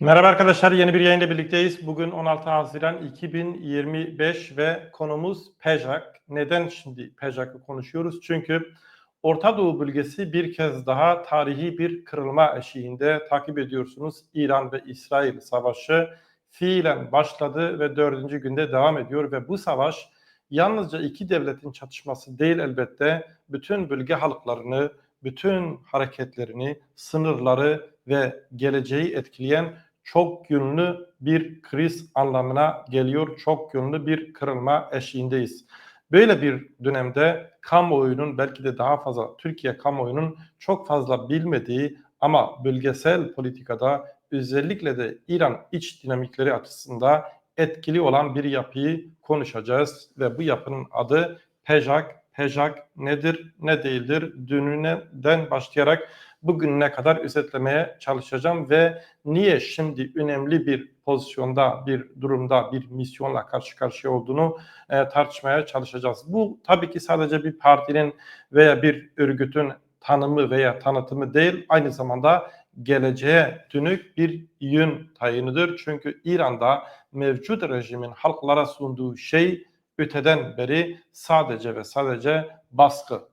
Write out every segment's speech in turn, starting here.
Merhaba arkadaşlar, yeni bir yayında birlikteyiz. Bugün 16 Haziran 2025 ve konumuz PEJAK. Neden şimdi PEJAK'ı konuşuyoruz? Çünkü Orta Doğu bölgesi bir kez daha tarihi bir kırılma eşiğinde takip ediyorsunuz. İran ve İsrail savaşı fiilen başladı ve dördüncü günde devam ediyor ve bu savaş yalnızca iki devletin çatışması değil elbette bütün bölge halklarını, bütün hareketlerini, sınırları ve geleceği etkileyen çok yönlü bir kriz anlamına geliyor. Çok yönlü bir kırılma eşiğindeyiz. Böyle bir dönemde kamuoyunun belki de daha fazla Türkiye kamuoyunun çok fazla bilmediği ama bölgesel politikada özellikle de İran iç dinamikleri açısından etkili olan bir yapıyı konuşacağız ve bu yapının adı PEJAK. PEJAK nedir, ne değildir? Dününden başlayarak bugüne kadar özetlemeye çalışacağım ve niye şimdi önemli bir pozisyonda, bir durumda, bir misyonla karşı karşıya olduğunu e, tartışmaya çalışacağız. Bu tabii ki sadece bir partinin veya bir örgütün tanımı veya tanıtımı değil, aynı zamanda geleceğe dönük bir yön tayinidir. Çünkü İran'da mevcut rejimin halklara sunduğu şey öteden beri sadece ve sadece baskı,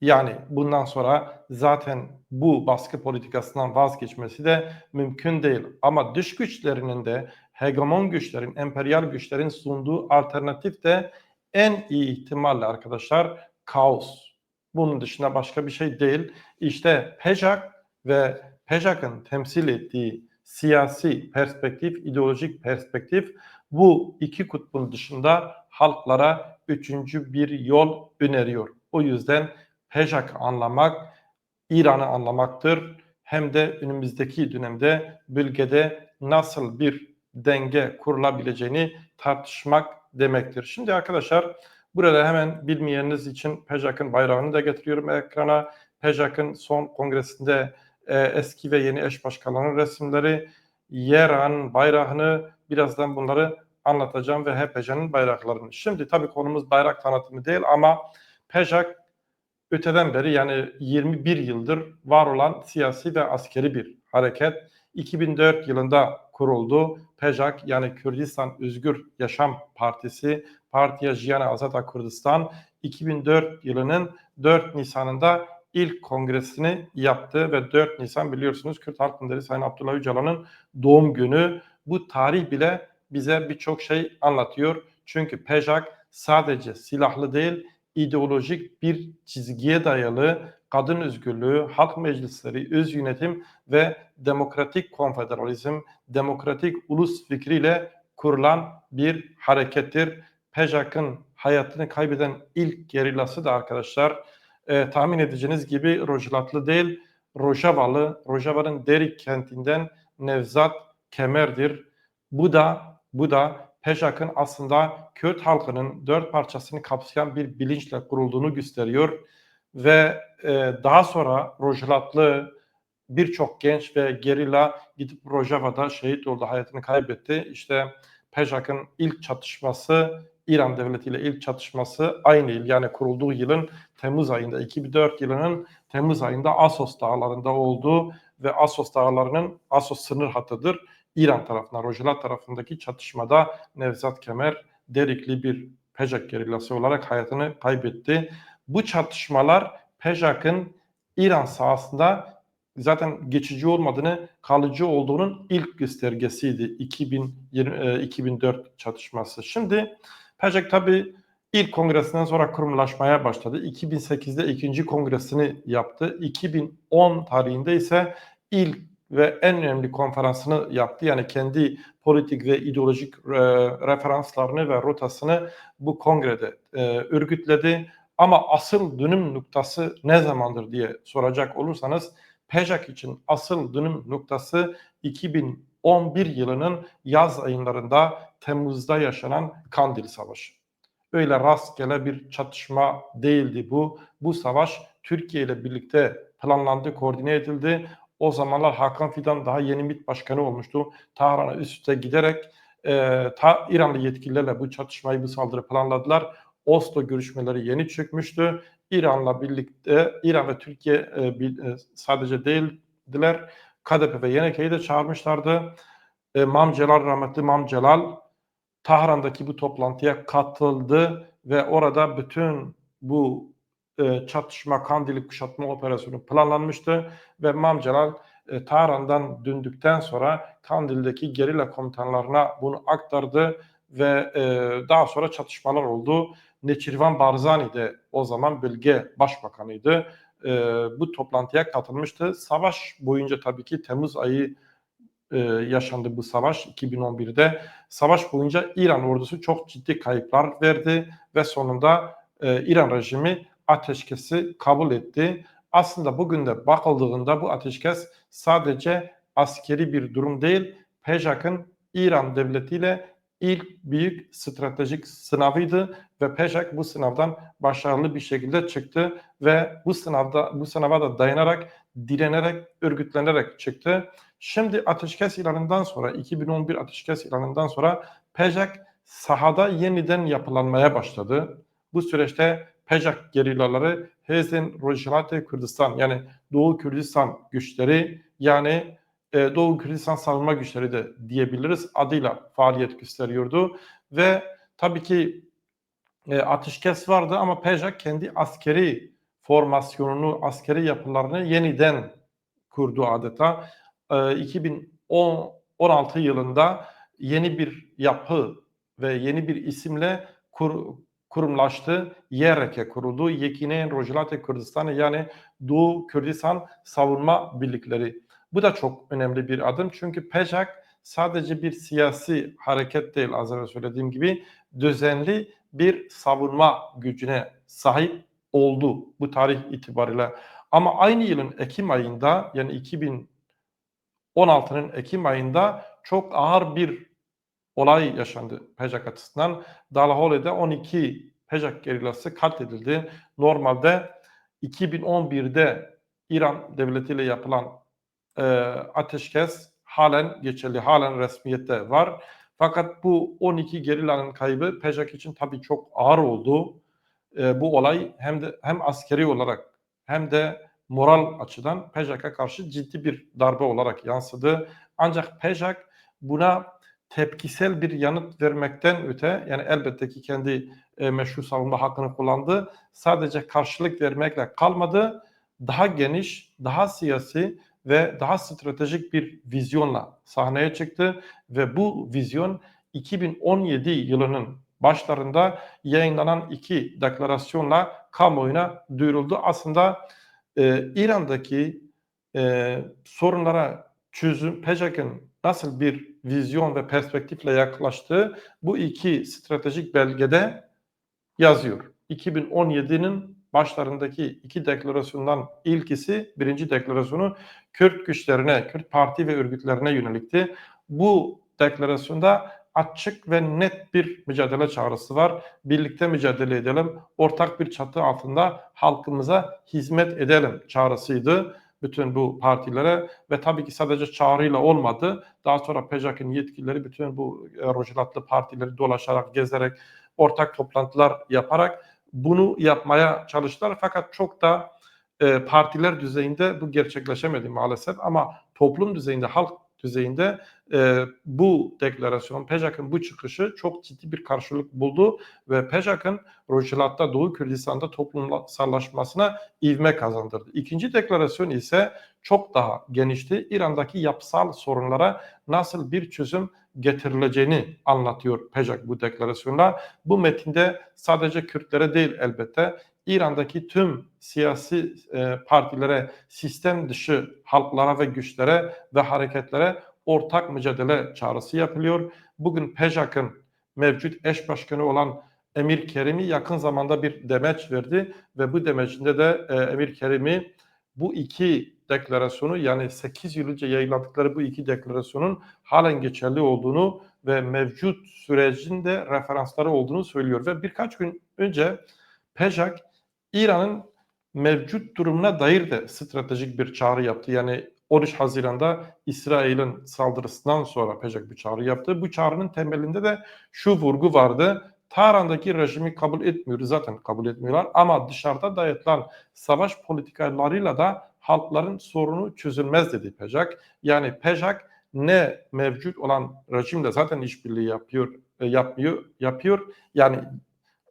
yani bundan sonra zaten bu baskı politikasından vazgeçmesi de mümkün değil. Ama dış güçlerinin de hegemon güçlerin, emperyal güçlerin sunduğu alternatif de en iyi ihtimalle arkadaşlar kaos. Bunun dışında başka bir şey değil. İşte PEJAK ve PEJAK'ın temsil ettiği siyasi perspektif, ideolojik perspektif bu iki kutbun dışında halklara üçüncü bir yol öneriyor. O yüzden PEJAK anlamak, İran'ı anlamaktır. Hem de önümüzdeki dönemde bölgede nasıl bir denge kurulabileceğini tartışmak demektir. Şimdi arkadaşlar burada hemen bilmeyeniniz için PEJAK'ın bayrağını da getiriyorum ekrana. PEJAK'ın son kongresinde e, eski ve yeni eş başkanlarının resimleri, yer bayrağını birazdan bunları anlatacağım ve HPC'nin bayraklarını. Şimdi tabii konumuz bayrak tanıtımı değil ama PEJAK öteden beri yani 21 yıldır var olan siyasi ve askeri bir hareket. 2004 yılında kuruldu. PEJAK yani Kürdistan Özgür Yaşam Partisi, Partiya Jiyana Azata Kürdistan 2004 yılının 4 Nisan'ında ilk kongresini yaptı ve 4 Nisan biliyorsunuz Kürt Halk Lideri Sayın Abdullah Öcalan'ın doğum günü. Bu tarih bile bize birçok şey anlatıyor. Çünkü PEJAK sadece silahlı değil, ideolojik bir çizgiye dayalı kadın özgürlüğü, halk meclisleri, öz yönetim ve demokratik konfederalizm, demokratik ulus fikriyle kurulan bir harekettir. PEJAK'ın hayatını kaybeden ilk gerillası da arkadaşlar e, tahmin edeceğiniz gibi Rojlatlı değil, Rojavalı, Rojava'nın Derik kentinden Nevzat Kemer'dir. Bu da bu da PEJAK'ın aslında Kürt halkının dört parçasını kapsayan bir bilinçle kurulduğunu gösteriyor ve e, daha sonra Rojava'lı birçok genç ve gerilla gidip Rojava'da şehit oldu, hayatını kaybetti. İşte PEJAK'ın ilk çatışması İran devleti ile ilk çatışması aynı yıl yani kurulduğu yılın Temmuz ayında 2004 yılının Temmuz ayında Asos dağlarında oldu ve Asos dağlarının Asos sınır hattıdır İran tarafından, Rojava tarafındaki çatışmada Nevzat Kemer Derikli bir PEJAK gerillası olarak hayatını kaybetti. Bu çatışmalar PEJAK'ın İran sahasında zaten geçici olmadığını, kalıcı olduğunun ilk göstergesiydi 2020, 2004 e, çatışması. Şimdi PEJAK tabi ilk kongresinden sonra kurumlaşmaya başladı. 2008'de ikinci kongresini yaptı. 2010 tarihinde ise ilk ve en önemli konferansını yaptı. Yani kendi politik ve ideolojik e, referanslarını ve rotasını bu kongrede e, örgütledi. Ama asıl dönüm noktası ne zamandır diye soracak olursanız PEJAK için asıl dönüm noktası 2011 yılının yaz aylarında Temmuz'da yaşanan Kandil Savaşı. Öyle rastgele bir çatışma değildi bu. Bu savaş Türkiye ile birlikte planlandı, koordine edildi. O zamanlar Hakan Fidan daha yeni MİT başkanı olmuştu. Tahran'a üst üste giderek e, ta, İranlı yetkililerle bu çatışmayı, bu saldırı planladılar. Oslo görüşmeleri yeni çökmüştü. İran'la birlikte, İran ve Türkiye e, bir, e, sadece değildiler. KDP ve YNK'yi de çağırmışlardı. E, Mam Celal, rahmetli Mam Celal Tahran'daki bu toplantıya katıldı ve orada bütün bu e, çatışma, Kandil'i kuşatma operasyonu planlanmıştı ve Mam Celal e, Tahran'dan döndükten sonra Kandil'deki gerilla komutanlarına bunu aktardı ve e, daha sonra çatışmalar oldu. Neçirvan Barzani de o zaman bölge başbakanıydı. E, bu toplantıya katılmıştı. Savaş boyunca tabii ki Temmuz ayı e, yaşandı bu savaş 2011'de. Savaş boyunca İran ordusu çok ciddi kayıplar verdi ve sonunda e, İran rejimi ateşkesi kabul etti. Aslında bugün de bakıldığında bu ateşkes sadece askeri bir durum değil, Pejak'ın İran devletiyle ilk büyük stratejik sınavıydı ve Pejak bu sınavdan başarılı bir şekilde çıktı ve bu sınavda bu sınava da dayanarak, direnerek, örgütlenerek çıktı. Şimdi ateşkes ilanından sonra 2011 ateşkes ilanından sonra Pejak sahada yeniden yapılanmaya başladı. Bu süreçte Pejak gerillaları Hezin Rojilate Kürdistan yani Doğu Kürdistan güçleri yani e, Doğu Kürdistan savunma güçleri de diyebiliriz adıyla faaliyet gösteriyordu ve tabii ki e, ateşkes vardı ama Pejak kendi askeri formasyonunu, askeri yapılarını yeniden kurdu adeta. E, 2016 yılında yeni bir yapı ve yeni bir isimle kur, kurumlaştı. YRK kuruldu. Yekine Rojilate Kürdistan'ı yani Doğu Kürdistan Savunma Birlikleri. Bu da çok önemli bir adım çünkü PEJAK sadece bir siyasi hareket değil az önce söylediğim gibi düzenli bir savunma gücüne sahip oldu bu tarih itibariyle. Ama aynı yılın Ekim ayında yani 2016'nın Ekim ayında çok ağır bir olay yaşandı PEJAK açısından. Dalahole'de 12 PEJAK gerillası katledildi. Normalde 2011'de İran devletiyle yapılan e, ateşkes halen geçerli, halen resmiyette var. Fakat bu 12 gerillanın kaybı PEJAK için tabii çok ağır oldu. E, bu olay hem de hem askeri olarak hem de moral açıdan PEJAK'a karşı ciddi bir darbe olarak yansıdı. Ancak PEJAK buna tepkisel bir yanıt vermekten öte yani elbette ki kendi e, meşru savunma hakkını kullandı. Sadece karşılık vermekle kalmadı. Daha geniş, daha siyasi ve daha stratejik bir vizyonla sahneye çıktı ve bu vizyon 2017 yılının başlarında yayınlanan iki deklarasyonla kamuoyuna duyuruldu. Aslında e, İran'daki e, sorunlara çözüm, PEJAK'ın nasıl bir vizyon ve perspektifle yaklaştığı bu iki stratejik belgede yazıyor. 2017'nin başlarındaki iki deklarasyondan ilkisi, birinci deklarasyonu Kürt güçlerine, Kürt parti ve örgütlerine yönelikti. Bu deklarasyonda açık ve net bir mücadele çağrısı var. Birlikte mücadele edelim, ortak bir çatı altında halkımıza hizmet edelim çağrısıydı bütün bu partilere ve tabii ki sadece çağrıyla olmadı. Daha sonra PEJAK'ın yetkilileri bütün bu e, rojilatlı partileri dolaşarak, gezerek, ortak toplantılar yaparak bunu yapmaya çalıştılar. Fakat çok da e, partiler düzeyinde bu gerçekleşemedi maalesef ama toplum düzeyinde, halk düzeyinde e, bu deklarasyon, PEJAK'ın bu çıkışı çok ciddi bir karşılık buldu ve PEJAK'ın Rojilat'ta Doğu Kürdistan'da toplumsallaşmasına ivme kazandırdı. İkinci deklarasyon ise çok daha genişti. İran'daki yapısal sorunlara nasıl bir çözüm getirileceğini anlatıyor PEJAK bu deklarasyonla. Bu metinde sadece Kürtlere değil elbette İran'daki tüm siyasi e, partilere, sistem dışı halklara ve güçlere ve hareketlere ortak mücadele çağrısı yapılıyor. Bugün PEJAK'ın mevcut eş başkanı olan Emir Kerimi yakın zamanda bir demeç verdi ve bu demeçinde de e, Emir Kerimi bu iki deklarasyonu yani 8 yıl önce yayınladıkları bu iki deklarasyonun halen geçerli olduğunu ve mevcut sürecin de referansları olduğunu söylüyor ve birkaç gün önce PEJAK İran'ın mevcut durumuna dair de stratejik bir çağrı yaptı. Yani 13 Haziran'da İsrail'in saldırısından sonra PEJAK bir çağrı yaptı. Bu çağrının temelinde de şu vurgu vardı. Tahran'daki rejimi kabul etmiyoruz zaten kabul etmiyorlar ama dışarıda dayatılan savaş politikalarıyla da halkların sorunu çözülmez dedi Pejak. Yani Pejak ne mevcut olan rejimle zaten işbirliği yapıyor, e, yapmıyor, yapıyor. Yani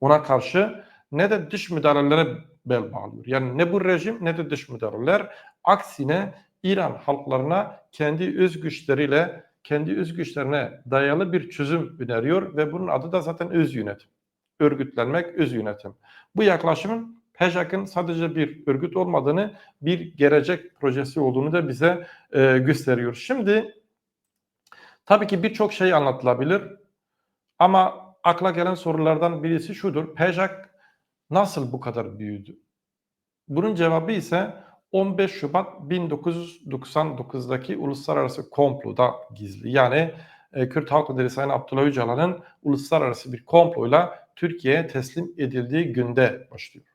ona karşı ne de dış müdahalelere bel bağlıyor. Yani ne bu rejim ne de dış müdahaleler. Aksine İran halklarına kendi öz güçleriyle, kendi öz güçlerine dayalı bir çözüm öneriyor ve bunun adı da zaten öz yönetim. Örgütlenmek, öz yönetim. Bu yaklaşımın PEJAK'ın sadece bir örgüt olmadığını, bir gelecek projesi olduğunu da bize e, gösteriyor. Şimdi tabii ki birçok şey anlatılabilir ama akla gelen sorulardan birisi şudur. PEJAK nasıl bu kadar büyüdü? Bunun cevabı ise 15 Şubat 1999'daki uluslararası komploda gizli. Yani e, Kürt Halk Lideri Sayın Abdullah Öcalan'ın uluslararası bir komployla Türkiye'ye teslim edildiği günde başlıyor.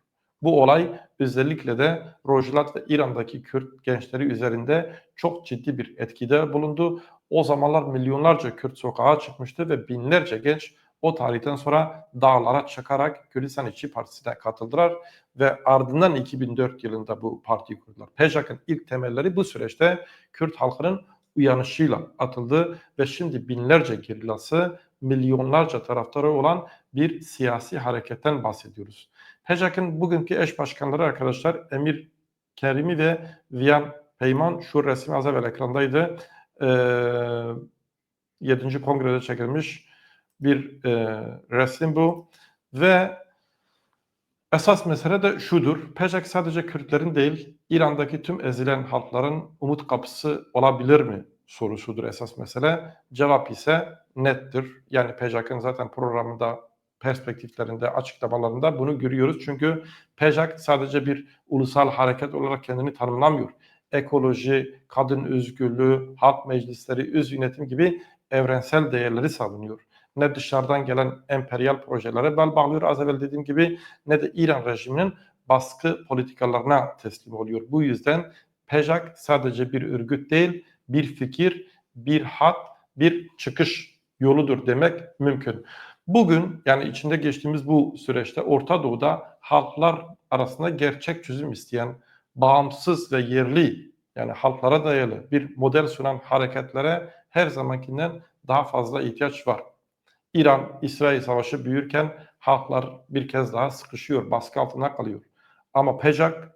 Bu olay özellikle de Rojlat ve İran'daki Kürt gençleri üzerinde çok ciddi bir etkide bulundu. O zamanlar milyonlarca Kürt sokağa çıkmıştı ve binlerce genç o tarihten sonra dağlara çıkarak Kürdistan İşçi Partisi'ne katıldılar ve ardından 2004 yılında bu partiyi kurdular. PEJAK'ın ilk temelleri bu süreçte Kürt halkının uyanışıyla atıldı ve şimdi binlerce gerilası, milyonlarca taraftarı olan bir siyasi hareketten bahsediyoruz. PEJAK'ın bugünkü eş başkanları arkadaşlar Emir Kerimi ve Viyan Peyman şu resmi az evvel ekrandaydı. Ee, 7. kongrede çekilmiş bir e, resim bu ve esas mesele de şudur. PEJAK sadece Kürtlerin değil, İran'daki tüm ezilen halkların umut kapısı olabilir mi sorusudur esas mesele. Cevap ise nettir. Yani PEJAK'ın zaten programında perspektiflerinde, açıklamalarında bunu görüyoruz. Çünkü PEJAK sadece bir ulusal hareket olarak kendini tanımlamıyor. Ekoloji, kadın özgürlüğü, halk meclisleri, öz yönetim gibi evrensel değerleri savunuyor ne dışarıdan gelen emperyal projelere bel bağlıyor az evvel dediğim gibi ne de İran rejiminin baskı politikalarına teslim oluyor. Bu yüzden PEJAK sadece bir örgüt değil, bir fikir, bir hat, bir çıkış yoludur demek mümkün. Bugün yani içinde geçtiğimiz bu süreçte Orta Doğu'da halklar arasında gerçek çözüm isteyen, bağımsız ve yerli yani halklara dayalı bir model sunan hareketlere her zamankinden daha fazla ihtiyaç var. İran-İsrail savaşı büyürken halklar bir kez daha sıkışıyor, baskı altına kalıyor. Ama PEJAK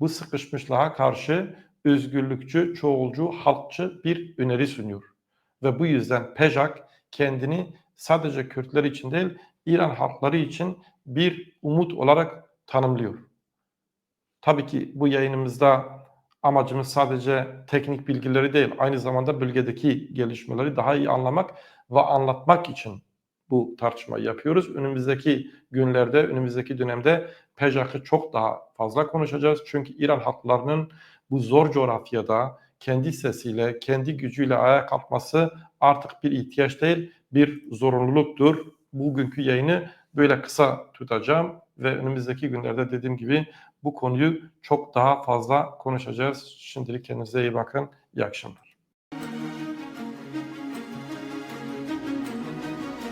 bu sıkışmışlığa karşı özgürlükçü, çoğulcu, halkçı bir öneri sunuyor. Ve bu yüzden PEJAK kendini sadece Kürtler için değil, İran halkları için bir umut olarak tanımlıyor. Tabii ki bu yayınımızda amacımız sadece teknik bilgileri değil, aynı zamanda bölgedeki gelişmeleri daha iyi anlamak ve anlatmak için bu tartışmayı yapıyoruz. Önümüzdeki günlerde, önümüzdeki dönemde PEJAK'ı çok daha fazla konuşacağız. Çünkü İran halklarının bu zor coğrafyada kendi sesiyle, kendi gücüyle ayağa kalkması artık bir ihtiyaç değil, bir zorunluluktur. Bugünkü yayını böyle kısa tutacağım ve önümüzdeki günlerde dediğim gibi bu konuyu çok daha fazla konuşacağız. Şimdilik kendinize iyi bakın. İyi akşamlar.